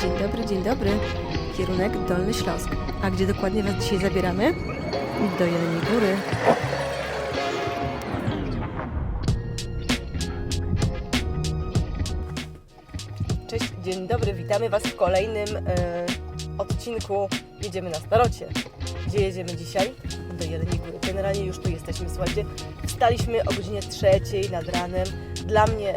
Dzień dobry, dzień dobry. Kierunek Dolny Śląsk. A gdzie dokładnie Was dzisiaj zabieramy? Do Jeleniej Góry. Cześć, dzień dobry, witamy Was w kolejnym e, odcinku Jedziemy na Starocie. Gdzie jedziemy dzisiaj? Do Jeleniej Góry. Generalnie już tu jesteśmy, słuchajcie. Wstaliśmy o godzinie trzeciej nad ranem. Dla mnie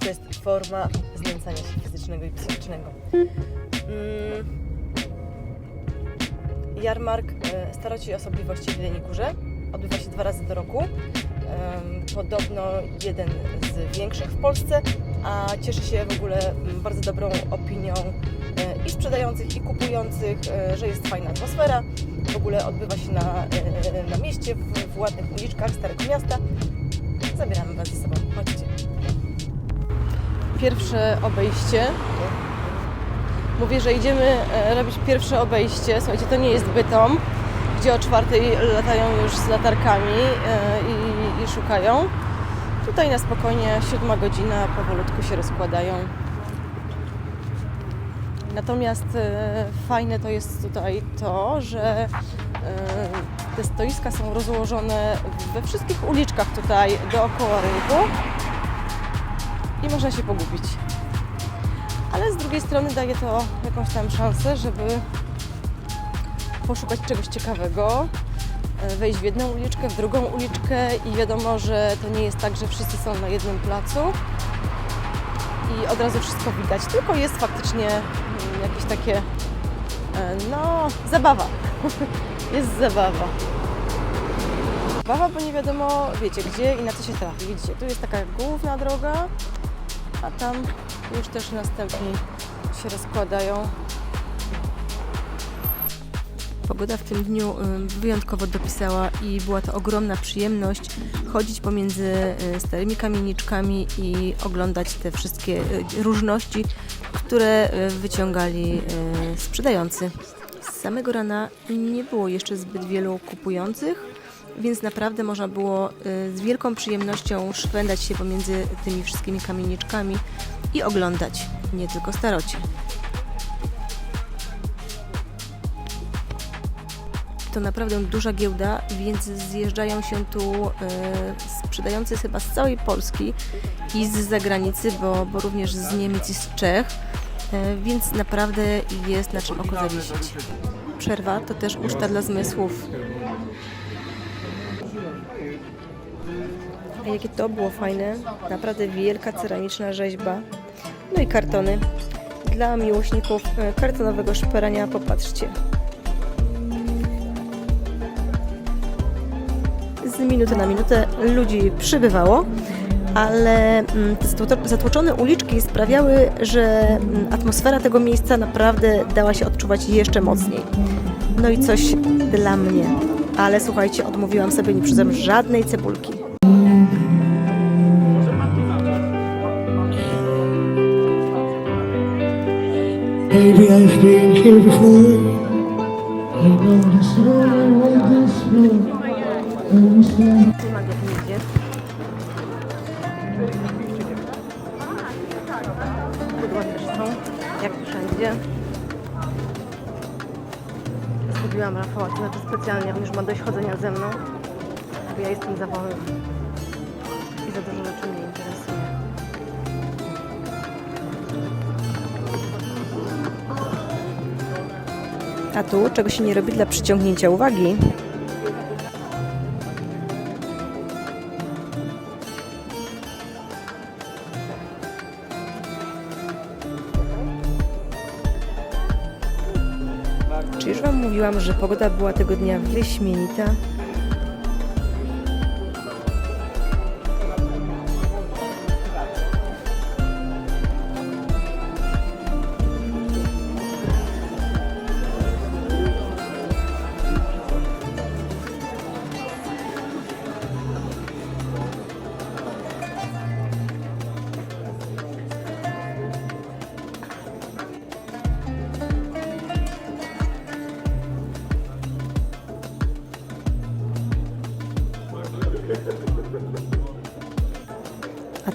to jest forma znęcania się fizycznego i psychicznego. Mm. Jarmark e, Staroci i Osobliwości w Jeleniej Górze odbywa się dwa razy do roku. Em, Podobno jeden z większych w Polsce, a cieszy się w ogóle mm, bardzo dobrą opinią e, i sprzedających, i kupujących, e, że jest fajna atmosfera. W ogóle odbywa się na, e, na mieście, w, w ładnych uliczkach Starego Miasta. Zabieramy Was ze sobą. Chodźcie. Pierwsze obejście. Mówię, że idziemy e, robić pierwsze obejście. Słuchajcie, to nie jest Bytom, gdzie o czwartej latają już z latarkami e, i, i szukają. Tutaj na spokojnie, siódma godzina, powolutku się rozkładają. Natomiast e, fajne to jest tutaj to, że te stoiska są rozłożone we wszystkich uliczkach tutaj dookoła rynku i można się pogubić. Ale z drugiej strony daje to jakąś tam szansę, żeby poszukać czegoś ciekawego, e, wejść w jedną uliczkę, w drugą uliczkę i wiadomo, że to nie jest tak, że wszyscy są na jednym placu i od razu wszystko widać, tylko jest faktycznie mm, jakieś takie, e, no, zabawa. jest zabawa. Zabawa, bo nie wiadomo, wiecie, gdzie i na co się trafi. Widzicie, tu jest taka główna droga, a tam już też następni się rozkładają. Pogoda w tym dniu y, wyjątkowo dopisała i była to ogromna przyjemność chodzić pomiędzy y, starymi kamieniczkami i oglądać te wszystkie y, różności, które wyciągali sprzedający. Z samego rana nie było jeszcze zbyt wielu kupujących, więc naprawdę można było y, z wielką przyjemnością szwendać się pomiędzy tymi wszystkimi kamieniczkami i oglądać nie tylko starocie. To naprawdę duża giełda, więc zjeżdżają się tu e, sprzedający chyba z całej Polski i z zagranicy, bo, bo również z Niemiec i z Czech, e, więc naprawdę jest na czym oko zawiesić. Przerwa to też uczta dla zmysłów. Jakie to było fajne, naprawdę wielka ceramiczna rzeźba. No i kartony. Dla miłośników e, kartonowego szperania popatrzcie. z minuty na minutę ludzi przybywało, ale mm, te zatłoczone uliczki sprawiały, że mm, atmosfera tego miejsca naprawdę dała się odczuwać jeszcze mocniej. No i coś dla mnie. Ale słuchajcie, odmówiłam sobie nie przyzem żadnej cebulki. Maybe I've been here before. I know this road, this road. And it's like Nie ma go tu nigdzie. Pudła też są, jak wszędzie. Zgubiłam Rafała, to znaczy specjalnie, on już ma dość chodzenia ze mną, bo ja jestem za wolna. I za dużo rzeczy mnie interesuje. A tu czego się nie robi dla przyciągnięcia uwagi. Czy już Wam mówiłam, że pogoda była tego dnia wyśmienita?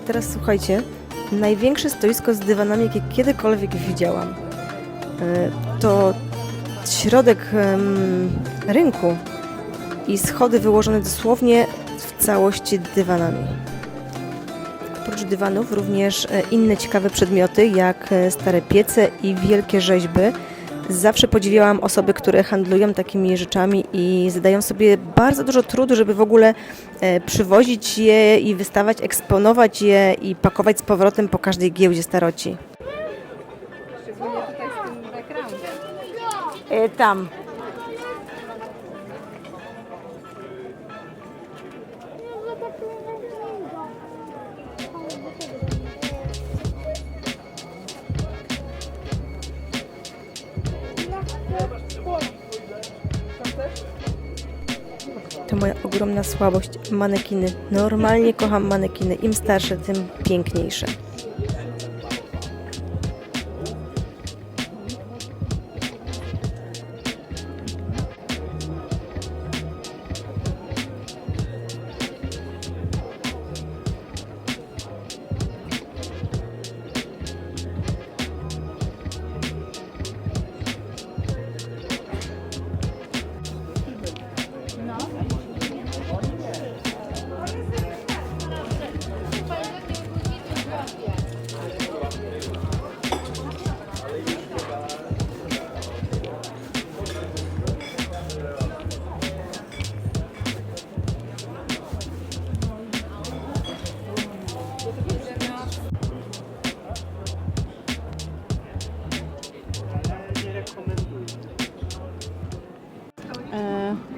Teraz słuchajcie, największe stoisko z dywanami, jakie kiedykolwiek widziałam. E, To środek rynku i schody wyłożone dosłownie w całości dywanami. Oprócz dywanów również e, inne ciekawe przedmioty, jak e, stare piece i wielkie rzeźby. Zawsze podziwiałam osoby, które handlują takimi rzeczami i zadają sobie bardzo dużo trudu, żeby w ogóle e, przywozić je i wystawać, eksponować je i pakować z powrotem po każdej giełdzie staroci. E, Tam. Ogromna słabość. Manekiny. Normalnie kocham manekiny. Im starsze, tym piękniejsze.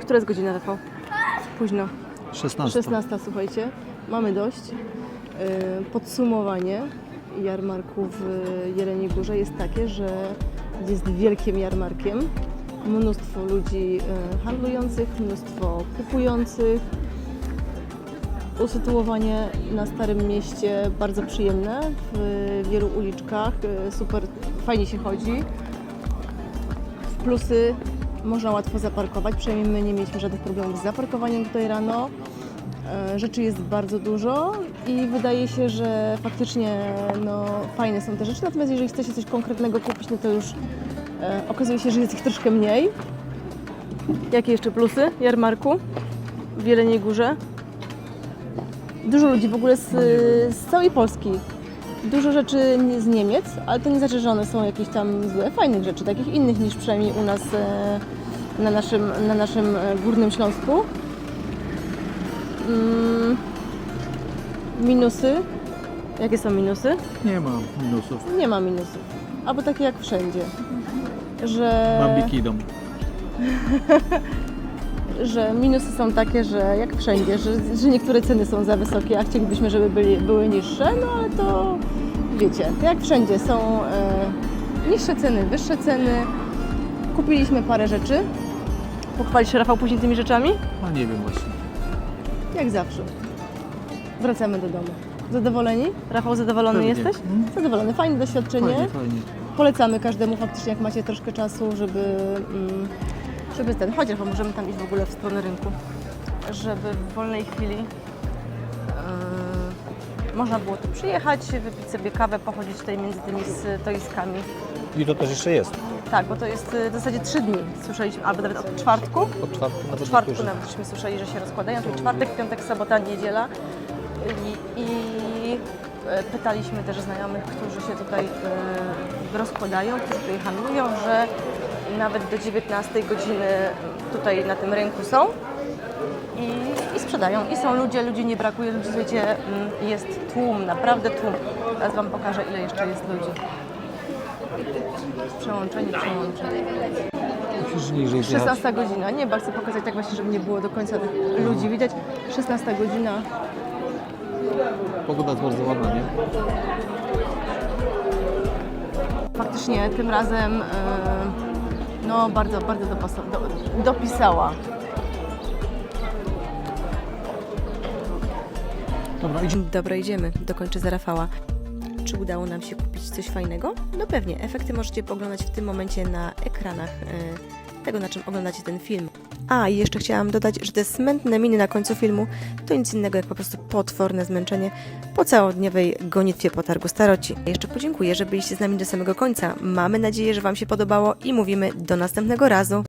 Która jest godzina, Rafał? Późno. 16. 16, słuchajcie. Mamy dość. E, podsumowanie jarmarku w Jeleniej Górze jest takie, że jest wielkim jarmarkiem. Mnóstwo ludzi e, handlujących, mnóstwo kupujących. Usytuowanie na Starym Mieście bardzo przyjemne, w wielu uliczkach, e, super fajnie się chodzi. W plusy można łatwo zaparkować, przynajmniej my nie mieliśmy żadnych problemów z zaparkowaniem tutaj rano. E, Rzeczy jest bardzo dużo i wydaje się, że faktycznie no, fajne są te rzeczy, natomiast jeżeli chce się coś konkretnego kupić, no to już e, okazuje się, że jest ich troszkę mniej. Jakie jeszcze plusy jarmarku w Jeleniej Górze? Dużo ludzi w ogóle z, z całej Polski. Dużo rzeczy z Niemiec, ale to nie znaczy, że one są jakieś tam złe, fajnych rzeczy, takich innych niż przynajmniej u nas e, na naszym, na naszym e, Górnym Śląsku. Mm, minusy. Jakie są minusy? Nie ma minusów. Nie ma minusów. Albo takie jak wszędzie. Że, Bambiki idą. że minusy są takie, że jak wszędzie, że, że niektóre ceny są za wysokie, a chcielibyśmy, żeby byli, były niższe, no ale to wiecie, jak wszędzie są e, niższe ceny, wyższe ceny. Kupiliśmy parę rzeczy. Pochwalisz się Rafał później tymi rzeczami? A nie wiem właśnie. Jak zawsze. Wracamy do domu. Zadowoleni? Rafał, zadowolony Pewnie. jesteś? Mm. Zadowolony. Fajne doświadczenie. Fajnie, fajnie. Polecamy każdemu faktycznie, jak macie troszkę czasu, żeby, mm, żeby ten, chociaż bo możemy tam iść w ogóle w stronę rynku, żeby w wolnej chwili yy, można było tu przyjechać, wypić sobie kawę, pochodzić tutaj między tymi stoiskami. I to też jeszcze jest. Tak, bo to jest y, w zasadzie trzy dni, słyszeliśmy, albo nawet od czwartku. Od czwartku Od nawet czwartku niektórzy. nawet żeśmy słyszeli, że się rozkładają, czyli czwartek, piątek, sobota, niedziela. I, i e, pytaliśmy też znajomych, którzy się tutaj e, rozkładają, którzy tutaj handlują, że nawet do 19 godziny tutaj na tym rynku są i, i sprzedają. I są ludzie, ludzi nie brakuje, ludzi, słuchajcie, mm, jest tłum, naprawdę tłum. Teraz Wam pokażę, ile jeszcze jest ludzi. Przełączenie, przełączenie. Musisz niżej zjechać. 16 godzina. Nie, chcę pokazać tak właśnie, żeby nie było do końca tych ludzi widać. 16 godzina. Pogoda jest bardzo ładna, nie? Faktycznie tym razem e, no bardzo, bardzo dopasa- do, dopisała. Dobra, idziemy. Dobra, idziemy. Dokończę za Rafała. Czy udało nam się kupić coś fajnego? No pewnie. Efekty możecie poglądać w tym momencie na ekranach e, tego, na czym oglądacie ten film. A, i jeszcze chciałam dodać, że te smętne miny na końcu filmu to nic innego jak po prostu potworne zmęczenie po całodniowej gonitwie po targu staroci. Jeszcze podziękuję, że byliście z nami do samego końca. Mamy nadzieję, że Wam się podobało i mówimy do następnego razu.